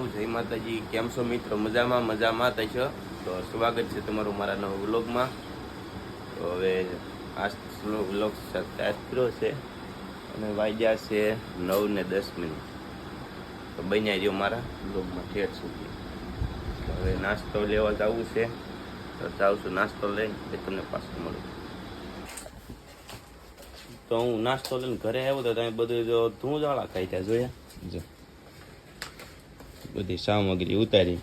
મહાદેવ જય માતાજી. કેમ છો મિત્રો? મજામાં મજામાં. થશો તો સ્વાગત છે તમારું મારા નવા વ્લોગમાં. તો હવે આજનો વ્લોગ કર્યો છે અને વાગ્યા છે નવ ને દસ મિનિટ. તો બન્યા જો મારા વ્લોગમાં ઠેર સુધી. હવે નાસ્તો લેવા જવું છે. તો જાઉં છું નાસ્તો લઈને તમને પાછું મળું. તો હું નાસ્તો લઈને ઘરે આવ્યો તો તમે બધું જો ધૂંજાળા ખાઈ ત્યાં જોયા? જો. બધી સામગ્રી ઉતારી.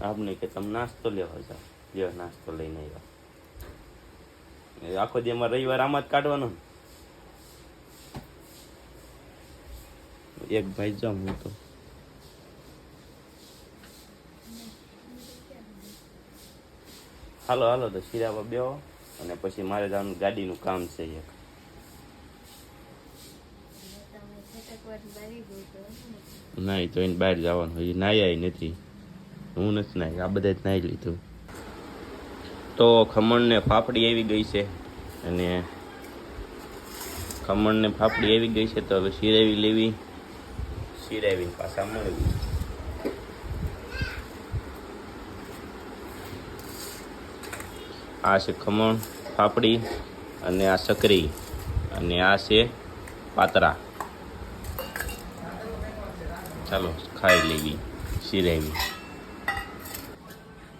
આપને કે તમે નાસ્તો લેવા જાઓ. જે નાસ્તો લઈને આવ્યા. આખો દી અમારે રવિવાર આમાં જ કાઢવાનો. એક ભાઈ જાઉં હું તો. હાલો હાલો, તો શિરાવા બેહો. અને પછી મારે જવાનું ગાડીનું કામ છે એક. ના તો એને બહાર જવાનું હજી નાહ્યા નથી. હું નથી નાહી આ બધા જ નાહી લીધું. તો ખમણને ફાફડી આવી ગઈ છે. અને ખમણને ફાફડી આવી ગઈ છે તો હવે શિરાવી લેવી. શિરાવીને પાછા મળવી. આ છે ખમણ ફાફડી અને આ સકરી અને આ છે પાતરા. ચાલો ખાઈ લેવી શિરાવી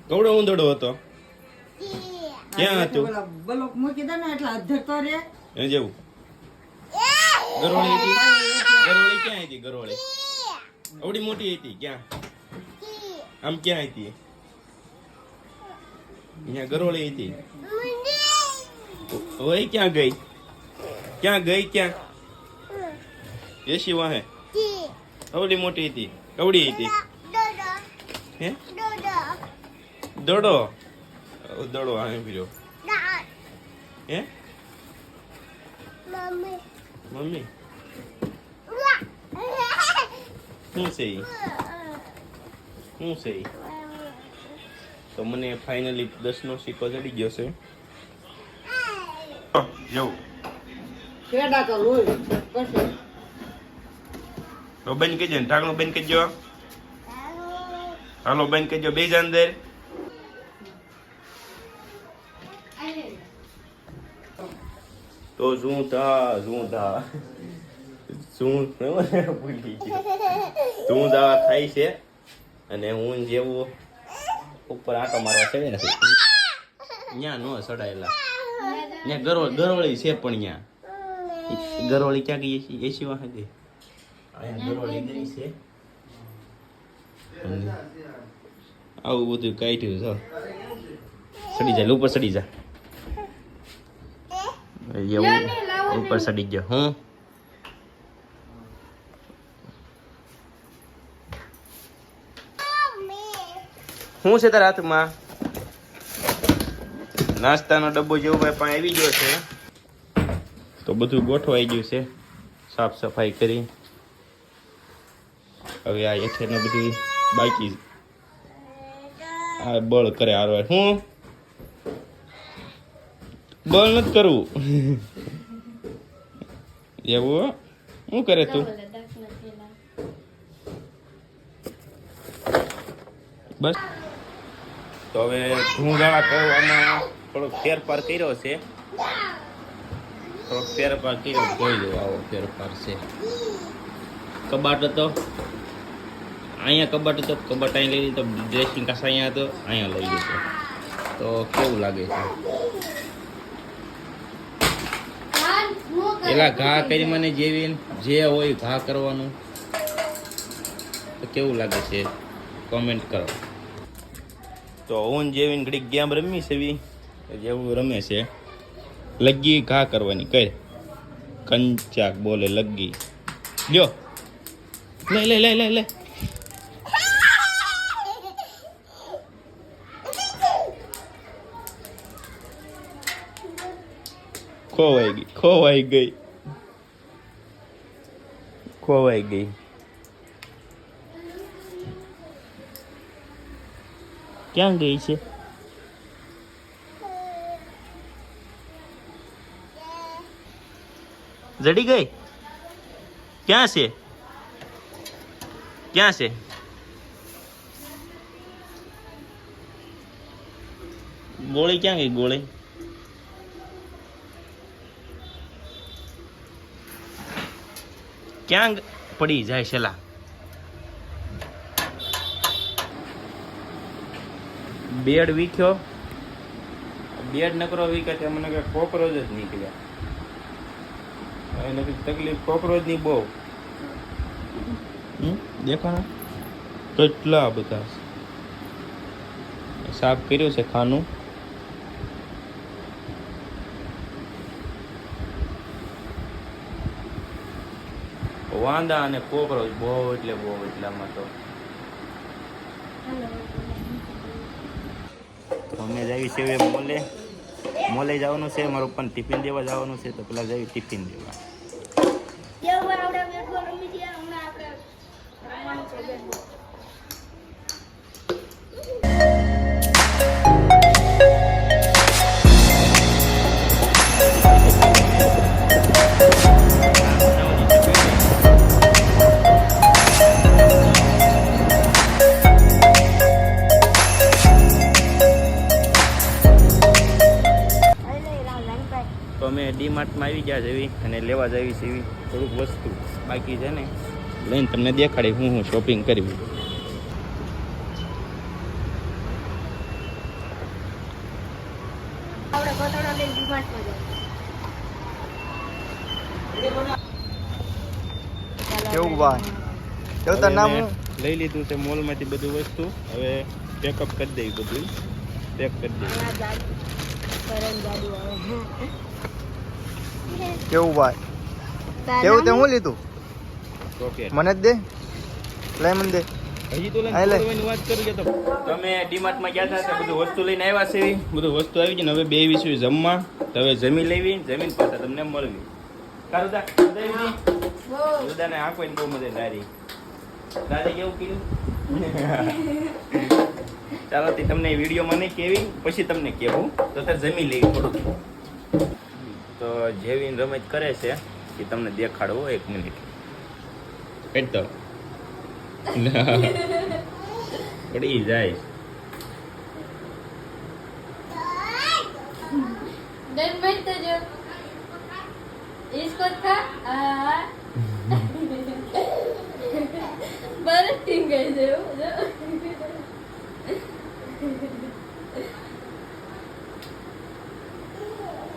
કવડો ઊંધડો હતો. ક્યાં હતું? બ્લોક મૂકી દે ને એટલે અધરતો રે એ જેવું. ગરોળી હતી? ગરોળી ક્યાં હતી? ગરોળી. અવડી મોટી હતી ક્યાં? આમ ક્યાં હતી? અહીંયા ગરોળી હતી. ઓય ક્યાં ગઈ? ક્યાં ગઈ ક્યાં? એસી વાહે. અવડી મોટી હતી. કવડી હતી. હે? દડો. દડો. આ ફર્યો હે? મમ્મી. શું છે શું છે? તો મને ફાઇનલી દસનો સિક્કો ચડી ગયો છે. જવું. તો બંધ કરજો ને ઢાંકણું બંધ કરજો. હાલો બંધ કરજો બે જા અંદર. તો શું થા શું થા? શું ભૂલી ગયો. શું થા થાય છે? અને હું જેવું. ઉપર આંટો મારવા છે ને ત્યાં નો સડાયેલા. ત્યાં ગરોળ ગરોળી છે પણ ત્યાં ગરોળી ક્યાં ગઈ? છે એસી વાહ ગઈ? અહીંયા ગરોળી ગઈ છે. આવું બધું કાઢ્યું છો સડી જાય ઉપર સડી જા. એવું ઉપર સડી ગયો હું શું છે તારા હાથમાં? નાસ્તાનો ડબ્બો જેવો ભાઈ, પણ આવી ગયો છે. તો બધું ગોઠવાઈ ગયું છે. સાફ સફાઈ કરી. હવે આ હેઠે બધું બાકી આ બળ કરે હારવાર હું? બળ નથી કરવું. એવું? શું કરે તું? બસ. તો હવે ઘૂંઘાળા કરવામાં થોડોક ફેરફાર કર્યો છે. થોડોક ફેરફાર કર્યો, જોઈ લો આવો ફેરફાર છે. કબાટ હતો. અહીંયા કબાટ હતો, કબાટ અહીં લઈ લીધો ડ્રેસિંગ કાસ અહીંયા હતો, અહીંયા લઈ લીધો. તો કેવું લાગે છે? એલા ઘા કરી મને જેવી જે હોય ઘા કરવાનું. તો કેવું લાગે છે? કોમેન્ટ કરો. તો ઓન જેવીને ઘડીક ગેમ રમી એવી. જેવું રમે છે. લગી ઘા કરવાની કઈ કંચાક બોલે લગી લ્યો. લે લે લે લે લે. ખોવાઈ ગઈ ખોવાઈ ગઈ. ખોવાઈ ગઈ. ક્યાં ગઈ છે? જડી ગઈ? ક્યાં છે? ક્યાં છે? ગોળી ક્યાં ગઈ, ગોળી? ક્યાં પડી જાય છેલ્લા બેડ વીખ્યો. બેડ નકરો વીખે તે મને કે કોકરોચ જ નીકળ્યા. એને તકલીફ કોકરોચની બહુ. હમ, દેખો કેટલા બધા. સાફ કર્યું છે ખાનું. વાંદા અને કોકરોચ બહુ એટલે બહુ એટલામાં તો. અમે જઈએ છીએ હવે મોલે. મોલે જવાનું છે મારું પણ ટિફિન દેવા જવાનું છે, તો પેલા જઈએ ટિફિન દેવા. જેવું આપણે બેટબોલ રમી છીએ હમણાં આપણે રમવાનું છે તો ડીમાર્ટમાં આવી ગયા જેવી અને લેવા જવી છે એવી થોડુંક વસ્તુ બાકી છે ને. લઈને તમને દેખાડી હું હું શોપિંગ કરવી કેવું ભાઈ? કેવું તાર નામ લઈ લીધું છે મોલમાંથી બધું વસ્તુ. હવે પેકઅપ કરી દઈ બધું. પેક કરી દઈ આ ગાડી કરણ ગાડી આવે કેવું ભાઈ? કેવું તે હું લીધું? મને જ દે? લઈ મને દે. હજી તો આ લે. લઈને વાત કરું કે તમે ડીમાર્ટમાં ગયા હતા બધું વસ્તુ લઈને આવ્યા છે? બધું વસ્તુ આવી ગઈ ને હવે બે વિશે જમવા. તો હવે જમી લેવી જમીન પાછા તમને મળવી. કારું દા દાદાને આંખો બહુ મજા દારી દાદા કેવું કીધું ચાલો તે તમને વિડીયોમાં નહીં કેવી પછી તમને કેવું. તો જમી લેવી થોડુંક. તો જેવી રમત કરે છે એ તમને દેખાડવો એક મિનિટ કાઢ દો પડી જાય ડન બેઠતો જો इसको था आ બરફ ટીંગ ગઈ છે જો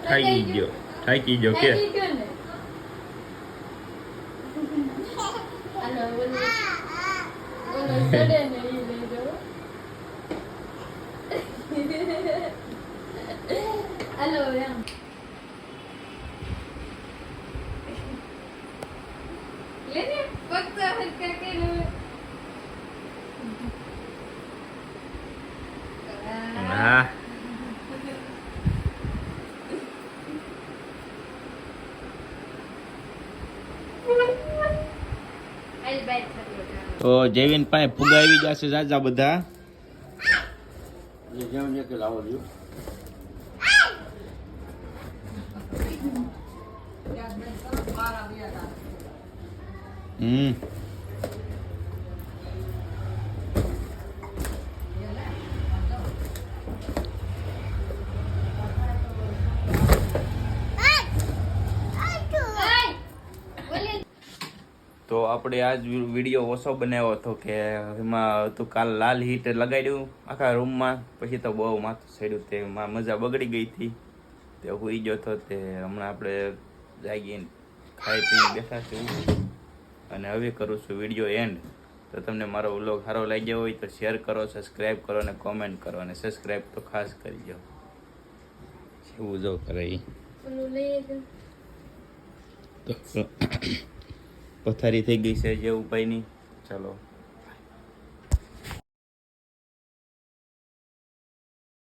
થાકી ગયો થાકી ગયો કે થાકી ગયો ને હાલો બોલો બોલો ચડે ને ઈ લઈ જાઓ હાલો એમ લેને ફક્ત હરકા કર્યું હા આઈ બાય થયો તો જયવીન પાસે ફુગાવી જશે જાજા બધા. હમ. તો આ જ વીડિયો ઓછો બનાવ્યો હતો કે એમાં તું કાલ લાલ હીટ લગાડ્યું આખા રૂમમાં. પછી તો બહુ માથું સડ્યું તે મજા બગડી ગઈ હતી. તે હોઈ ગયો હતો તે હમણાં આપણે જાગીને ખાઈ પીને બેઠા છું અને હવે કરું છું વીડિયો એન્ડ. તો તમને મારો વ્લોગ સારો લાગ્યો હોય તો શેર કરો સબસ્ક્રાઈબ કરો અને કોમેન્ટ કરો. અને સબસ્ક્રાઈબ તો ખાસ કરજો. એવું જો કરે તો પથારી થઈ ગઈ છે જે ઉપાયની. ચાલો.